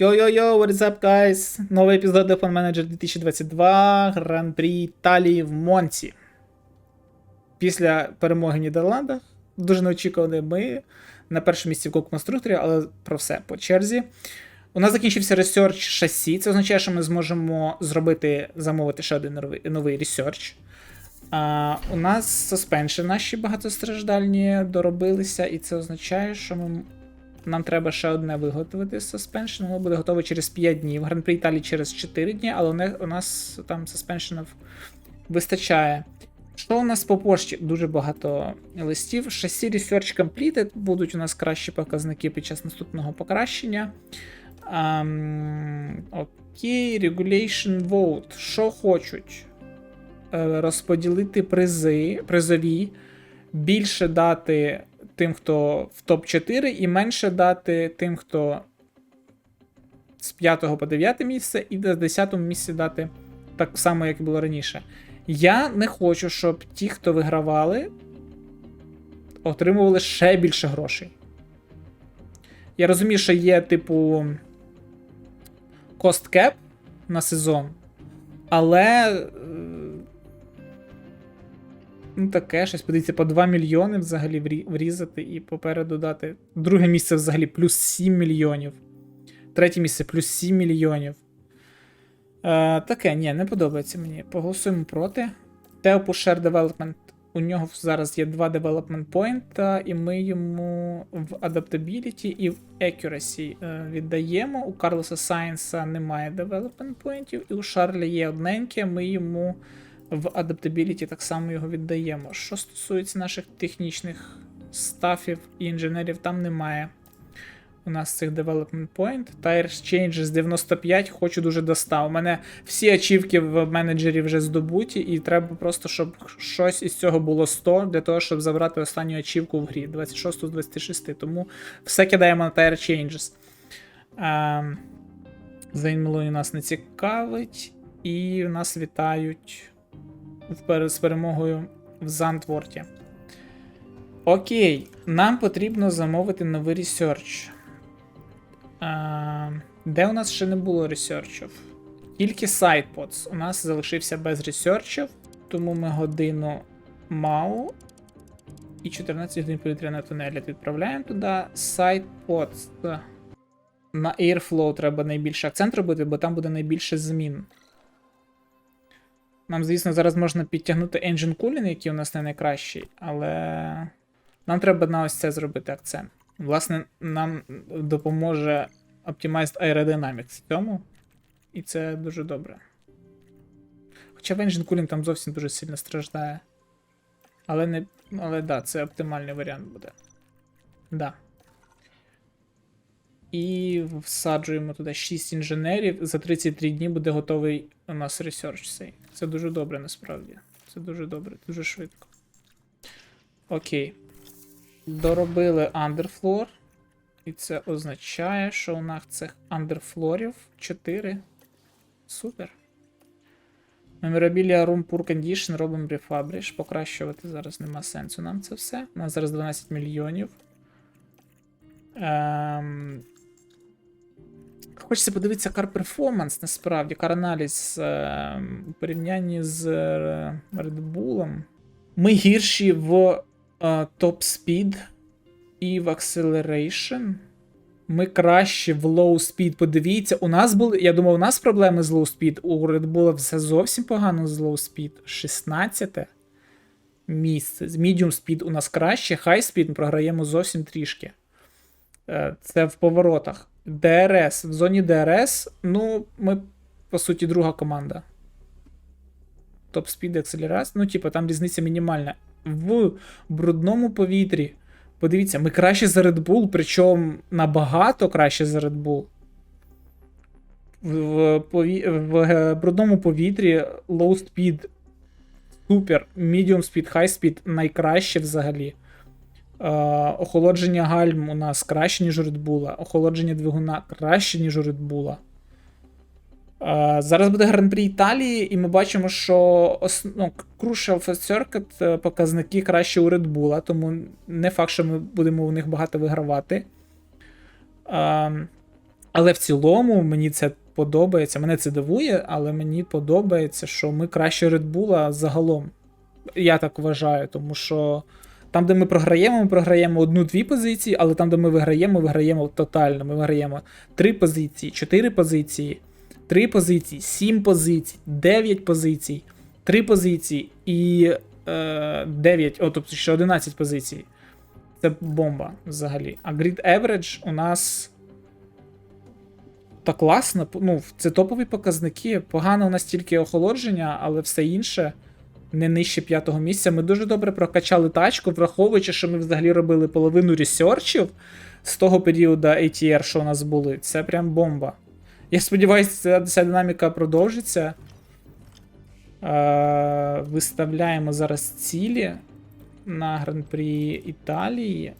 Йо-йо-йо, what is up, guys? Новий епізод F1 Manager 2022 Гран-прі Італії в Монці. Після перемоги в Нідерландах, дуже неочікувано ми на першому місці в Кубку конструкторів, але про все по черзі. У нас закінчився ресерч шасі. Це означає, що ми зможемо зробити, замовити ще один новий, ресерч. А, у нас суспенші наші багатостраждальні доробилися, і це означає, що ми нам треба ще одне виготовити suspension, воно буде готове через 5 днів. Гран-при Італії через 4 дні, але у нас там suspensionів вистачає. Що у нас по пошті? Дуже багато листів. Шасі Research Completed будуть у нас кращі показники під час наступного покращення. Ам, Окей, Regulation Vote. Що хочуть? Е, Розподілити призи, призові, більше дати тим, хто в топ-4, і менше дати тим, хто з 5 по 9 місце, і до 10 місці дати так само, як і було раніше. Я не хочу, щоб ті, хто вигравали, отримували ще більше грошей. Я розумію, що є, типу, cap на сезон, але. Ну, таке щось, подивіться, по 2 мільйони взагалі врізати і попереду дати. Друге місце взагалі плюс 7 мільйонів. Третє місце плюс 7 мільйонів. Е, таке, ні, не подобається мені. Поголосуємо проти. Teo Share Development. У нього зараз є два development point, і ми йому в Adaptability і в Accuracy е, віддаємо. У Карлоса Сайенса немає development pointів, і у Шарля є одненьке, ми йому в Adaptability так само його віддаємо. Що стосується наших технічних стафів і інженерів, там немає у нас цих development point. Tire Exchange з 95 хочу дуже достав. У мене всі ачівки в менеджері вже здобуті, і треба просто, щоб щось із цього було 100 для того, щоб забрати останню ачівку в грі 26 з 26. Тому все кидаємо на Tire Changes. А, Зейн Мелоні нас не цікавить, і нас вітають з перемогою в Зантворті. Окей, нам потрібно замовити новий ресерч. А, де у нас ще не було ресерчів? Тільки SidePods. У нас залишився без ресерчів, тому ми годину МАУ і 14 годин повітряного тунеля відправляємо туди. SidePods. На Airflow треба найбільше акцент робити, бо там буде найбільше змін. Нам, звісно, зараз можна підтягнути Engine Cooling, який у нас не найкращий, але нам треба на ось це зробити акцент. Власне, нам допоможе Optimized Aerodynamics в цьому, і це дуже добре. Хоча в Engine Cooling там зовсім дуже сильно страждає. Але не. Але да, це оптимальний варіант буде. Да. І всаджуємо туди 6 інженерів. За 33 дні буде готовий у нас ресерч цей. Це дуже добре насправді. Це дуже добре, дуже швидко. Окей. Доробили Underfloor. І це означає, що у нас цих андерфлорів 4. Супер. Memorabilia Room Poor Condition робимо Refabrish. Покращувати зараз нема сенсу нам це все. У нас зараз 12 мільйонів. Ем... Хочеться подивитися Performance насправді, Analysis ем, у порівнянні з е, Red Bull. Ми гірші в е, Top Speed і в Acceleration. Ми краще в Low Speed. Подивіться, у нас були. Я думав, у нас проблеми з Low Speed. У Red Bull все зовсім погано з Low Speed. 16 місце. З Medium Speed у нас краще, High Speed ми програємо зовсім трішки. Е, Це в поворотах. ДРС. В зоні ДРС, ну, ми, по суті, друга команда. Топ спід акселерація. Ну, типу, там різниця мінімальна. В брудному повітрі. Подивіться, ми краще за Red Bull, причому набагато краще за Red Bull. В, в, пові... в е, брудному повітрі low speed супер, medium speed, high speed найкраще взагалі. Е, охолодження гальм у нас краще, ніж у Red Bull. Охолодження двигуна краще, ніж у Red Bull. Е, зараз буде Гран-прі Італії, і ми бачимо, що ну, Crucial First Circuit е, показники краще у Red Bull, тому не факт, що ми будемо у них багато вигравати. Але в цілому мені це подобається. Мене це дивує, але мені подобається, що ми краще Red Bull загалом. Я так вважаю, тому що там, де ми програємо, ми програємо одну-дві позиції, але там, де ми виграємо, виграємо тотально. Ми виграємо три позиції, чотири позиції, три позиції, сім позицій, дев'ять позицій, три позиції і е, 9, о, тобто ще 11 позицій. Це бомба взагалі. А Grid Average у нас. Та класно, ну, це топові показники. Погано у нас тільки охолодження, але все інше не нижче п'ятого місця. Ми дуже добре прокачали тачку, враховуючи, що ми взагалі робили половину ресерчів з того періоду ATR, що у нас були. Це прям бомба. Я сподіваюся, ця, ця динаміка продовжиться. Е, виставляємо зараз цілі на гран-прі Італії.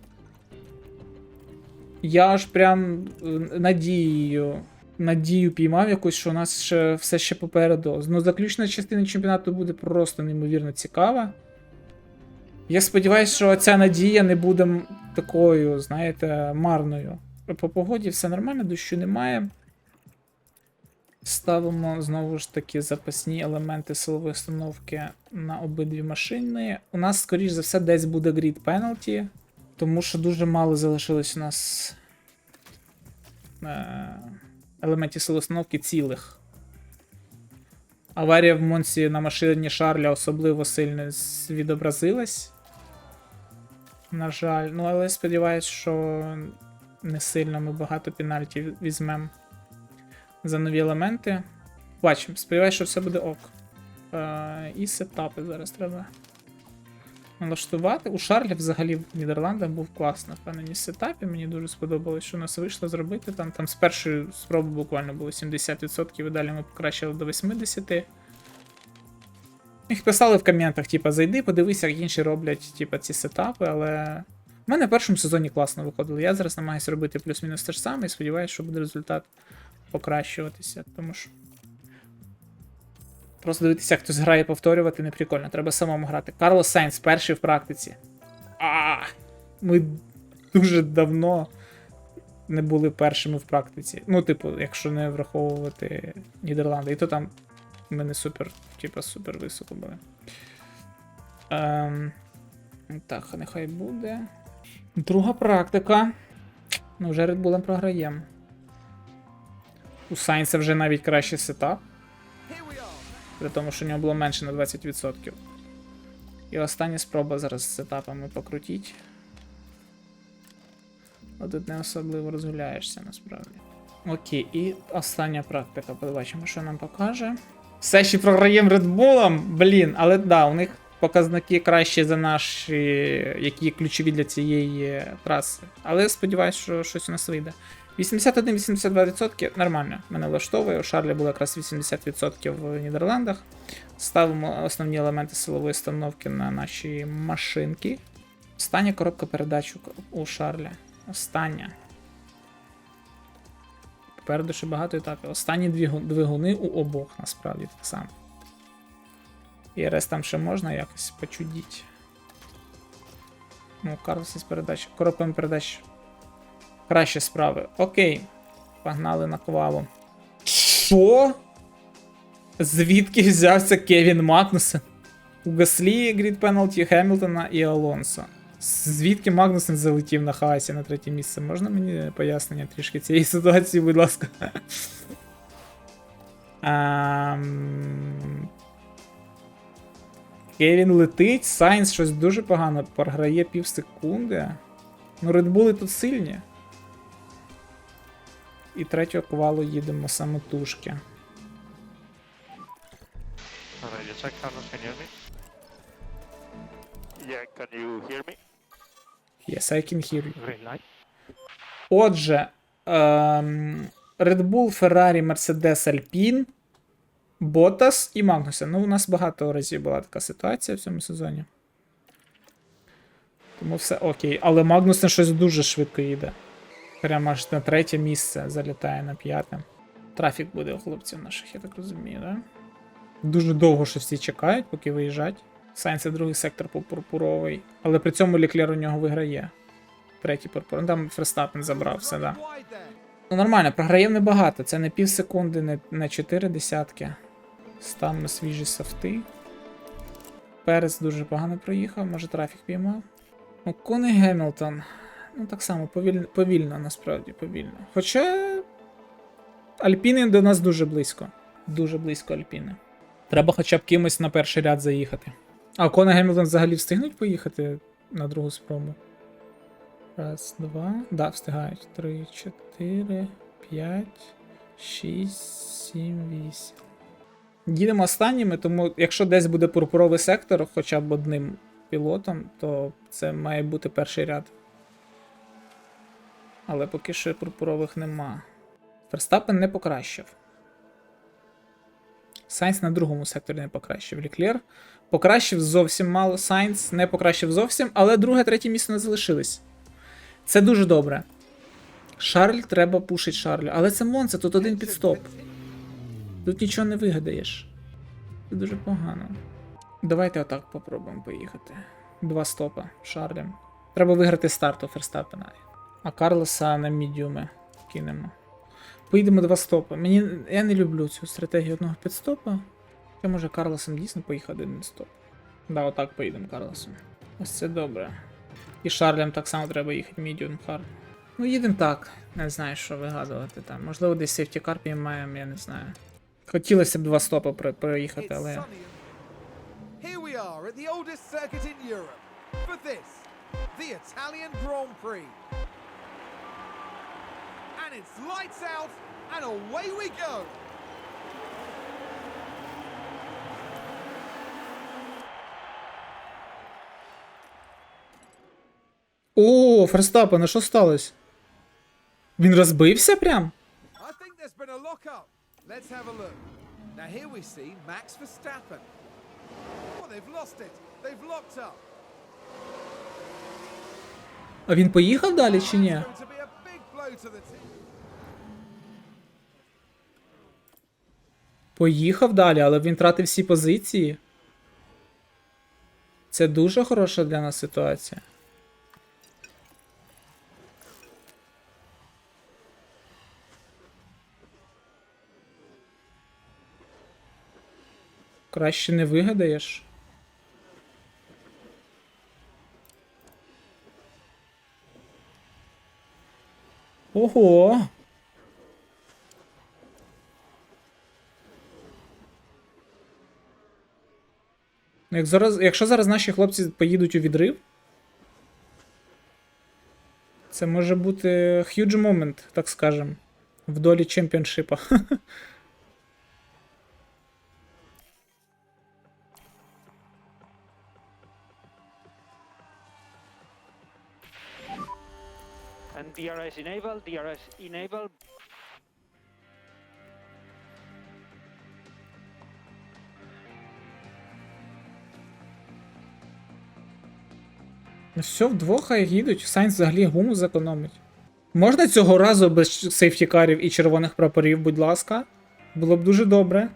Я аж прям е, надією, надію піймав якусь, що у нас ще все ще попереду. Ну, заключна частина чемпіонату буде просто неймовірно цікава. Я сподіваюся, що ця надія не буде такою, знаєте, марною. По погоді все нормально, дощу немає. Ставимо знову ж таки запасні елементи силової установки на обидві машини. У нас, скоріш за все, десь буде grid penalty, тому що дуже мало залишилось у нас е- елементів силової установки цілих. Аварія в Монсі на машині Шарля особливо сильно відобразилась. На жаль, ну але сподіваюсь, що не сильно ми багато пенальтів візьмемо за нові елементи. Бачимо, сподіваюся, що все буде ок. Е, і сетапи зараз треба налаштувати. У Шарлі взагалі в Нідерландах був класно впевнений сетапі. Мені дуже сподобалось, що у нас вийшло зробити. Там, там з першої спроби буквально було 70%, і далі ми покращили до 80%. Їх писали в коментах, типа, зайди, подивися, як інші роблять типа, ці сетапи, але. У мене в першому сезоні класно виходило. Я зараз намагаюся робити плюс-мінус те ж саме і сподіваюся, що буде результат покращуватися, тому що. Просто дивитися, як хтось грає повторювати, не прикольно. Треба самому грати. Карлос Сайнс перший в практиці. А, ми дуже давно не були першими в практиці. Ну, типу, якщо не враховувати Нідерланди. І то там ми не супер, типу, супер високо були. Ем, так, нехай буде. Друга практика. Ну, вже Red Bull програємо. У Сайнса вже навіть кращий сетап. При тому, що у нього було менше на 20%. І остання спроба зараз з сетапами покрутіть. От тут не особливо розгуляєшся насправді. Окей, і остання практика. Побачимо, що нам покаже. Все ще програємо Bull, блін, але да, у них показники кращі за наші, які ключові для цієї траси. Але сподіваюся, що щось у нас вийде. 81-82% нормально. Мене влаштовує. У Шарлі було якраз 80% в Нідерландах. Ставимо основні елементи силової установки на наші машинки. Остання коробка передач у- Шарля. Остання. Попереду ще багато етапів. Останні двигуни у обох, насправді так само. І РС там ще можна якось почудіть. Ну, Карлос із передач. Коробками передач Краще справи. Окей. Погнали на квалу. Що? Звідки взявся Кевін Магнусен? У Гаслі грід пеналті Хемілтона і Алонсо. Звідки Магнусен залетів на хаосі на третє місце? Можна мені пояснення трішки цієї ситуації, будь ласка? Кевін летить, Сайнс щось дуже погано програє пів секунди. Ну, Редбули тут сильні. І третього квалу їдемо самотужки. Radio check, Carlos, can you hear me? Yeah, can you hear me? Yes, I can hear you. Green light. Отже, ем, Red Bull, Ferrari, Mercedes, Alpine, Bottas і Магнусен. Ну, у нас багато разів була така ситуація в цьому сезоні. Тому все окей. Але Магнусен щось дуже швидко їде. Прямо аж на третє місце залітає на п'яте. Трафік буде у хлопців наших, я так розумію, да? Дуже довго що всі чекають, поки виїжджать. Сайнс це другий сектор пурпуровий. Але при цьому Ліклер у нього виграє. Третій пурпур. Ну, Там Ферстапен забрав все, да. Ну, нормально, програємо небагато. Це не пів секунди, не, не 4 десятки. Стан на свіжі софти. Перес дуже погано проїхав, може трафік піймав. Окон і Гемілтон. Ну, так само, повільно, повільно, насправді, повільно. Хоча. Альпіни до нас дуже близько. Дуже близько Альпіни. Треба хоча б кимось на перший ряд заїхати. А Окон і Гемілтон взагалі встигнуть поїхати на другу спробу? Раз, два. Да, встигають. Три, чотири, п'ять, шість, сім, вісім. Їдемо останніми, тому якщо десь буде пурпуровий сектор, хоча б одним пілотом, то це має бути перший ряд. Але поки що пурпурових нема. Верстапен не покращив. Сайнс на другому секторі не покращив. Ліклер покращив зовсім мало. Сайнс не покращив зовсім, але друге, третє місце не залишились. Це дуже добре. Шарль треба пушить Шарлю. Але це Монце, тут один підстоп. Тут нічого не вигадаєш. Це дуже погано. Давайте отак попробуємо поїхати. Два стопа Шарлем. Треба виграти старт у Ферстапена. А Карлоса на мідіуми кинемо. Поїдемо два стопа. Мені. Я не люблю цю стратегію одного підстопа. Я може Карлосом дійсно поїхати один стоп. Да, отак поїдемо Карлосом. Ось це добре. І Шарлем так само треба їхати medium hard. Ну, їдемо так. Не знаю, що вигадувати там. Можливо, десь safety car піймаємо, я не знаю. Хотілося б два стопи проїхати, але. Here we are at the oldest circuit in Europe for this, the Italian Grand Prix. It's lights out and away we go. О, Ферстапен, а що сталося? Він розбився прям? I think there's been a lock-up. Let's have a look. Now here we see Max Verstappen. Oh, they've lost it. They've locked up. А він поїхав далі чи ні? It's going to be a big blow to the team. Поїхав далі, але він втратив всі позиції. Це дуже хороша для нас ситуація. Краще не вигадаєш. Ого! Як зараз, якщо зараз наші хлопці поїдуть у відрив, це може бути huge moment, так скажем, в долі чемпіоншипа. And DRS enable, DRS enable. Все, вдвох хай їдуть, Сайнс взагалі гуму зекономить. Можна цього разу без сейфтікарів і червоних прапорів, будь ласка. Було б дуже добре.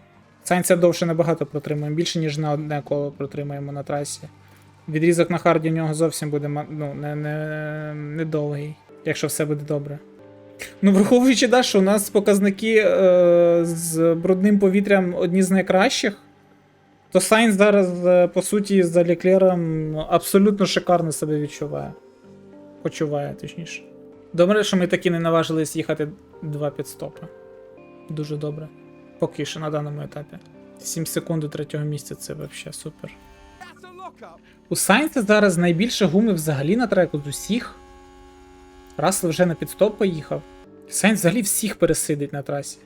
Сайнса довше набагато протримуємо, більше, ніж на одне коло протримаємо на трасі. Відрізок на харді у нього зовсім буде ну, не, не, не якщо все буде добре. Ну, враховуючи, да, що у нас показники е, з брудним повітрям одні з найкращих, то Сайнс зараз, е, по суті, за Леклером абсолютно шикарно себе відчуває. Почуває, точніше. Добре, що ми таки не наважились їхати два підстопи. Дуже добре. Поки що на даному етапі. 7 секунд до третього місця це взагалі супер. У Сайнса зараз найбільше гуми взагалі на треку з усіх. Рассел вже на підстоп поїхав. Сайнс взагалі всіх пересидить на трасі.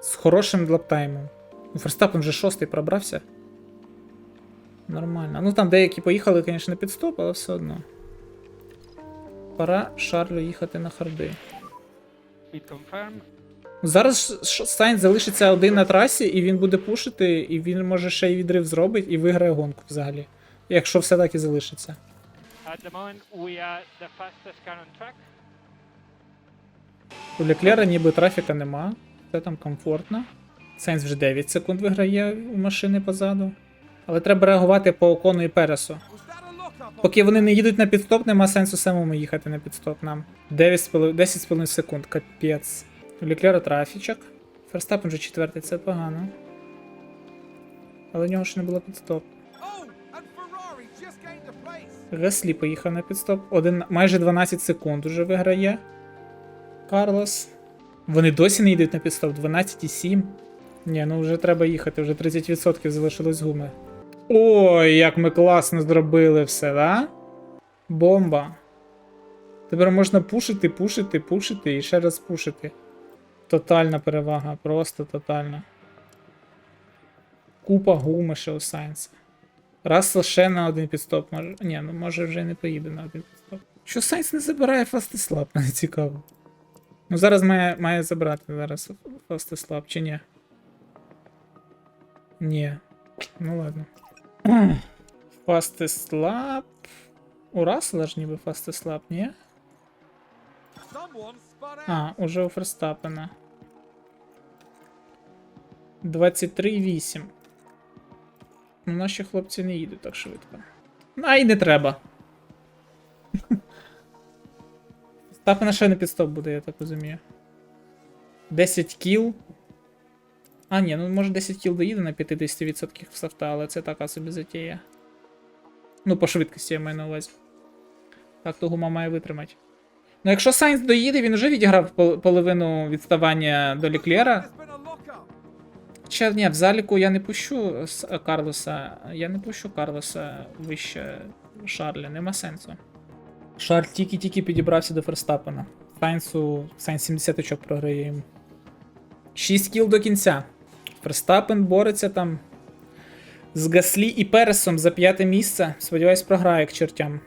З хорошим лаптаймом. Ферстапен вже шостий пробрався. Нормально. Ну там деякі поїхали, звісно, на підстоп, але все одно. Пора Шарлю їхати на харди. Зараз Сайнс залишиться один на трасі, і він буде пушити, і він може ще й відрив зробить і виграє гонку взагалі. Якщо все так і залишиться. У Леклера ніби трафіка нема, це там комфортно. Сайнс вже 9 секунд виграє у машини позаду. Але треба реагувати по окону і пересу. Поки вони не їдуть на підстоп, нема сенсу самому їхати на підстоп нам. 10,5 секунд, капець. У трафічок. Ферстапен вже четвертий, це погано. Але в нього ще не було підстоп. Геслі поїхав на підстоп. Один, майже 12 секунд уже виграє. Карлос. Вони досі не йдуть на підстоп. 12,7. Ні, ну вже треба їхати, вже 30% залишилось гуми. Ой, як ми класно зробили все, да? Бомба. Тепер можна пушити, пушити, пушити і ще раз пушити. Тотальна перевага, просто тотальна. Купа гуми ще у Сайнса. Рассел ще на один підстоп може. Ні, ну може вже не поїде на один підстоп. Що Сайнс не забирає фастислап, мені цікаво. Ну зараз має, має забрати зараз фастислап, чи ні? Ні. Ну ладно. Фастислап. У Рассела ж ніби фастислап, ні? Someone spun out. А, уже у Ферстапена. 23,8. Ну, наші хлопці не їдуть так швидко. А й не треба. Ферстапена ще не підстоп буде, я так розумію. 10 кіл. А, ні, ну може 10 кіл доїде на 50% софта, але це така собі затія. Ну, по швидкості я маю на увазі. Так, то гума має витримати. Ну, якщо Сайнс доїде, він вже відіграв пол- половину відставання до lockup. Хоча ні, в заліку я не пущу Карлоса. Я не пущу Карлоса вище Шарля, нема сенсу. Шарль тільки-тільки підібрався до Ферстапена. Сайнсу Сайнс 70 очок програє йому. 6 кіл до кінця. Ферстапен бореться там з Гаслі і Пересом за п'яте місце. Сподіваюсь, програє к чертям.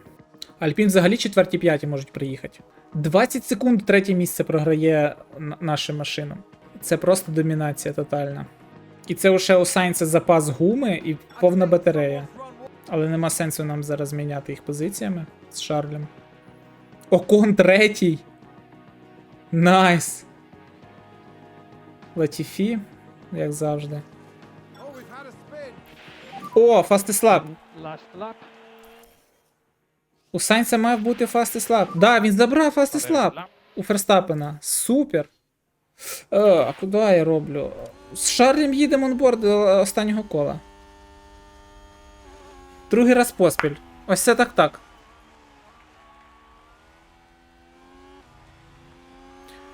Альпін взагалі четверті п'яті можуть приїхати. 20 секунд третє місце програє нашим машинам. Це просто домінація тотальна. І це лише у Сайнса запас гуми і повна батарея. Але нема сенсу нам зараз міняти їх позиціями з Шарлем. Окон третій. Найс. Латіфі, як завжди. Oh. О, фастислап. Last. У Сайнса мав бути фастислап. Да, він забрав фастислап. Lap. У Ферстапена. Супер. Е, а куди я роблю? З Шарлем їдемо онборд до останнього кола. Другий раз поспіль. Ось це так так.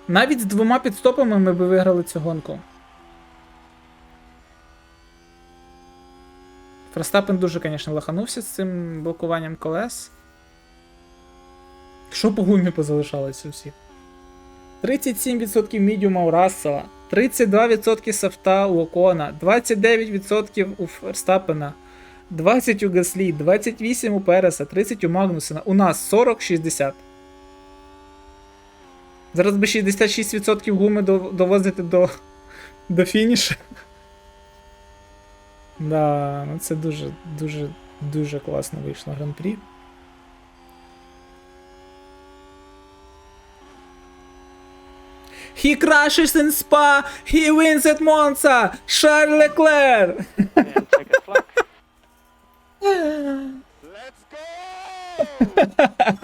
Навіть з двома підстопами ми би виграли цю гонку. Ферстапен дуже, звісно, лаханувся з цим блокуванням колес. Що по гумі позалишалося всіх? 37% мідіума у Рассела, 32% софта у Окона, 29% у Ферстапена, 20 у Гаслі, 28 у Переса, 30 у Магнусена. У нас 40-60. Зараз би 66% гуми довозити до, до фінішу. Да, ну це дуже, дуже, дуже класно вийшло гран-прі. He crashes in Spa, he wins at Monza, Charles Leclerc. And second flag. Let's go!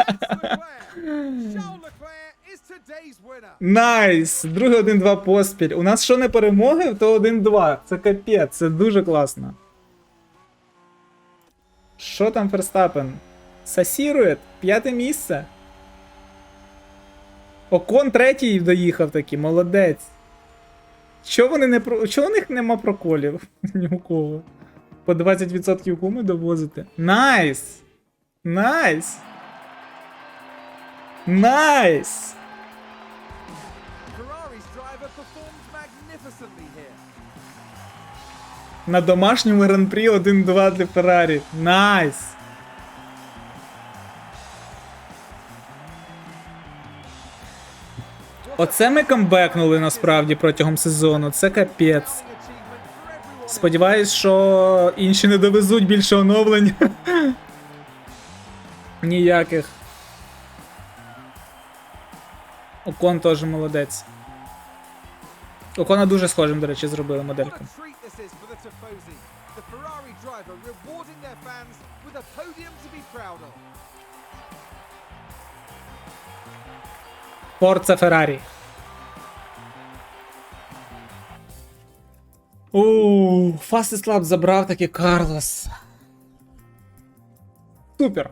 Найс! Другий 1-2 поспіль. У нас що не перемоги, то 1-2. Це капець, це дуже класно. Що там Ферстапен? Сасірує? П'яте місце. Окон третій доїхав таки, молодець. Чого вони не про. Чого у них нема проколів? Ні у кого. По 20% гуми довозити. Найс! Найс! Найс! На домашньому гран-прі 1-2 для Феррарі. Найс! Оце ми камбекнули насправді протягом сезону. Це капець. Сподіваюсь, що інші не довезуть більше оновлень. Ніяких. Окон теж молодець. Окона дуже схожим, до речі, зробили модельку the Ferrari driver rewarding their fans with a podium to be proud of. Порца Феррарі. Ууу, Фастест Лап забрав таки Карлос. Супер.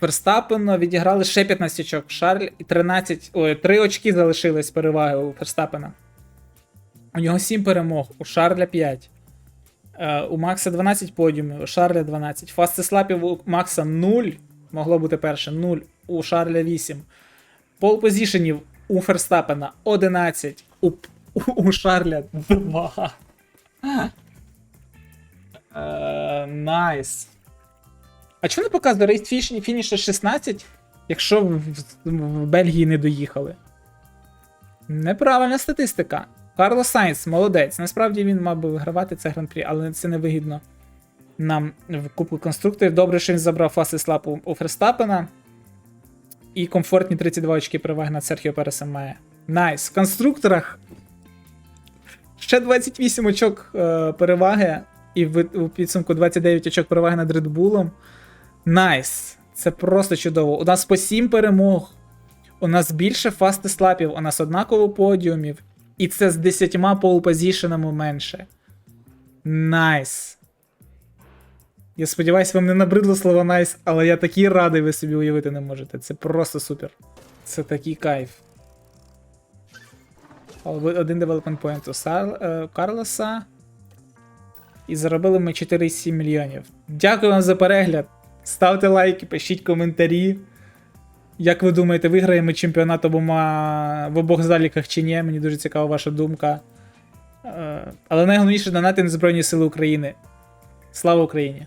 Ферстапену відіграли ще 15 очок. Шарль і 13. Ой, 3 очки залишились переваги у Ферстапена. У нього 7 перемог, у Шарля 5. Е, у Макса 12 подіумів, у Шарля 12. Фастеслапів у Макса 0. Могло бути перше 0. У Шарля 8. Пол позішенів у Ферстапена 11. У, у, у Шарля 2. Е, Найс. А чому не показує рейс фініша 16, якщо в, в, в Бельгії не доїхали? Неправильна статистика. Карлос Сайнс, молодець. Насправді він мав би вигравати це гран-прі, але це не вигідно нам в Кубку конструкторів. Добре, що він забрав фаси слапу у Ферстапена. І комфортні 32 очки переваги над Серхіо Пересом має. Найс. В конструкторах ще 28 очок е, переваги, і в, у підсумку 29 очок переваги над Редбулом. Найс. Це просто чудово. У нас по 7 перемог. У нас більше фастеслапів, у нас однаково подіумів. І це з 10 полупозішенами менше. Найс. Я сподіваюся, вам не набридло слово найс, але я такий радий, ви собі уявити не можете. Це просто супер. Це такий кайф. Один девелопмент point у е, Карлоса. І заробили ми 4,7 мільйонів. Дякую вам за перегляд. Ставте лайки, пишіть коментарі. Як ви думаєте, виграємо чемпіонат обома в обох заліках чи ні? Мені дуже цікава ваша думка. Е, Але найголовніше донати на Збройні Сили України. Слава Україні!